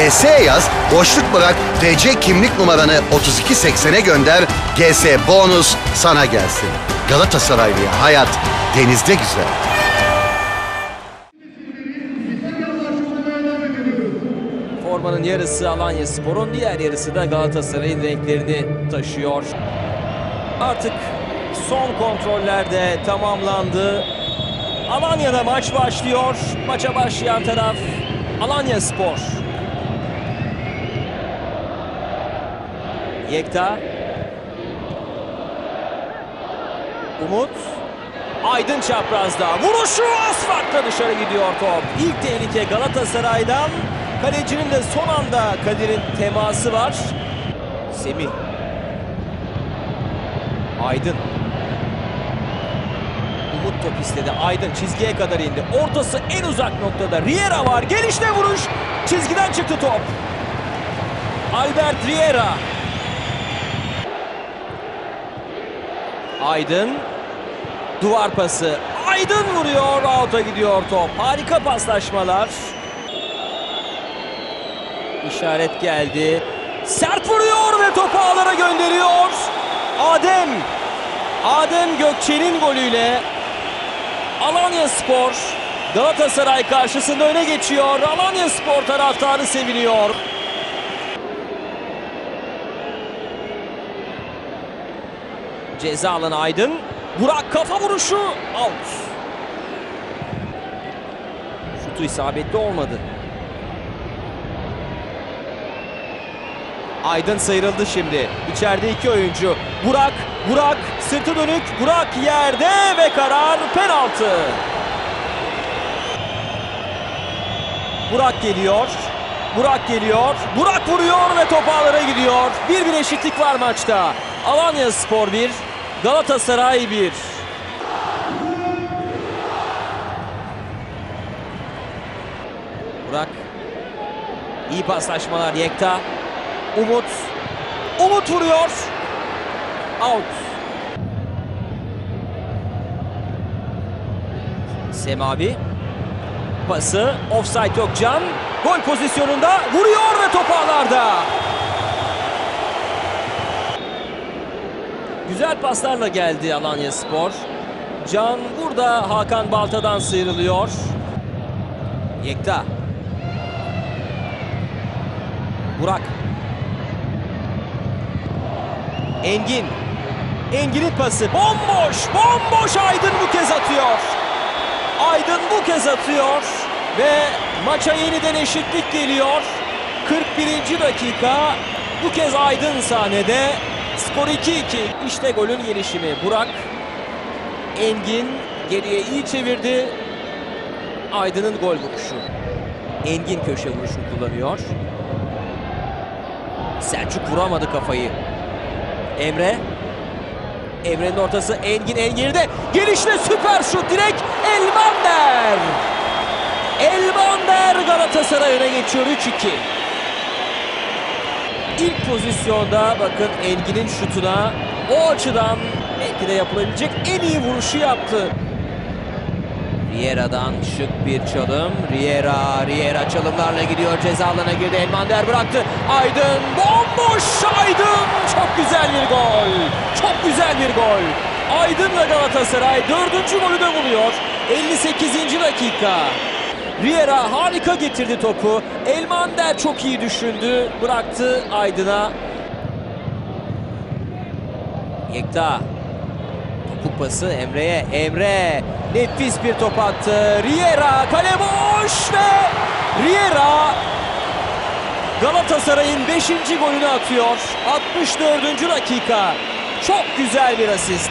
GS yaz, boşluk bırak, TC kimlik numaranı 3280'e gönder, GS bonus sana gelsin. Galatasaraylı'ya hayat denizde güzel. Formanın yarısı Alanya Spor'un, diğer yarısı da Galatasaray'ın renklerini taşıyor. Artık son kontroller de tamamlandı. Alanya'da maç başlıyor. Maça başlayan taraf Alanya Spor. Yekta. Umut. Aydın çaprazda. Vuruşu asfaltla dışarı gidiyor top. İlk tehlike Galatasaray'dan. Kalecinin de son anda Kadir'in teması var. Semih. Aydın. Umut top istedi. Aydın çizgiye kadar indi. Ortası en uzak noktada. Riera var. Gelişte vuruş. Çizgiden çıktı top. Albert Riera. Aydın. Duvar pası. Aydın vuruyor. Out'a gidiyor top. Harika paslaşmalar. İşaret geldi. Sert vuruyor ve topu ağlara gönderiyor. Adem. Adem Gökçe'nin golüyle Alanya Spor Galatasaray karşısında öne geçiyor. Alanya Spor taraftarı seviniyor. Ceza alanı Aydın. Burak kafa vuruşu out. Şutu isabetli olmadı. Aydın sıyrıldı şimdi. İçeride iki oyuncu. Burak, Burak sırtı dönük. Burak yerde ve karar penaltı. Burak geliyor. Burak geliyor. Burak vuruyor ve top ağlara gidiyor. Bir bir eşitlik var maçta. Alanya Spor 1, Galatasaray 1. Burak. İyi paslaşmalar Yekta. Umut. Umut vuruyor. Out. Semavi. Pası. Offside yok Can. Gol pozisyonunda vuruyor ve top ağlarda. Güzel paslarla geldi Alanya Spor. Can burada Hakan Balta'dan sıyrılıyor. Yekta. Burak. Engin. Engin'in pası. Bomboş. Bomboş Aydın bu kez atıyor. Aydın bu kez atıyor. Ve maça yeniden eşitlik geliyor. 41. dakika. Bu kez Aydın sahnede. Skor 2-2. İşte golün gelişimi. Burak. Engin geriye iyi çevirdi. Aydın'ın gol vuruşu. Engin köşe vuruşunu kullanıyor. Selçuk vuramadı kafayı. Emre. Emre'nin ortası Engin Engin'de. Gelişle süper şut direkt Elmander. Elmander Galatasaray öne geçiyor 3-2. İlk pozisyonda bakın Engin'in şutuna o açıdan belki de yapılabilecek en iyi vuruşu yaptı. Riera'dan şık bir çalım. Riera, Riera çalımlarla gidiyor. Ceza girdi. Elmander bıraktı. Aydın bomboş Aydın. Çok güzel bir gol. Çok güzel bir gol. Aydın'la Galatasaray dördüncü golü de buluyor. 58. dakika. Riera harika getirdi topu. Elmander çok iyi düşündü. Bıraktı Aydın'a. Yekta Topuk pası Emre'ye. Emre nefis bir top attı. Riera kale boş ve Riera Galatasaray'ın 5. golünü atıyor. 64. dakika. Çok güzel bir asist.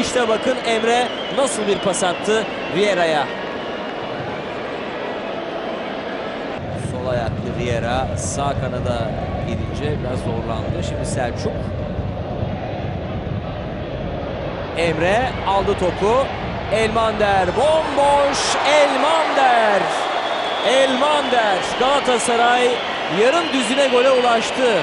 İşte bakın Emre nasıl bir pas attı Riera'ya. Riera sağ kanada gidince biraz zorlandı. Şimdi Selçuk. Emre aldı topu. Elmander bomboş. Elmander. Elmander. Galatasaray yarım düzine gole ulaştı.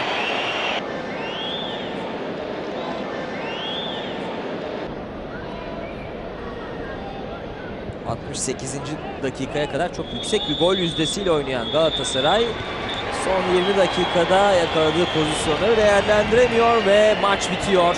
...68. dakikaya kadar çok yüksek bir gol yüzdesiyle oynayan Galatasaray... Son 20 dakikada yakaladığı pozisyonu değerlendiremiyor ve maç bitiyor.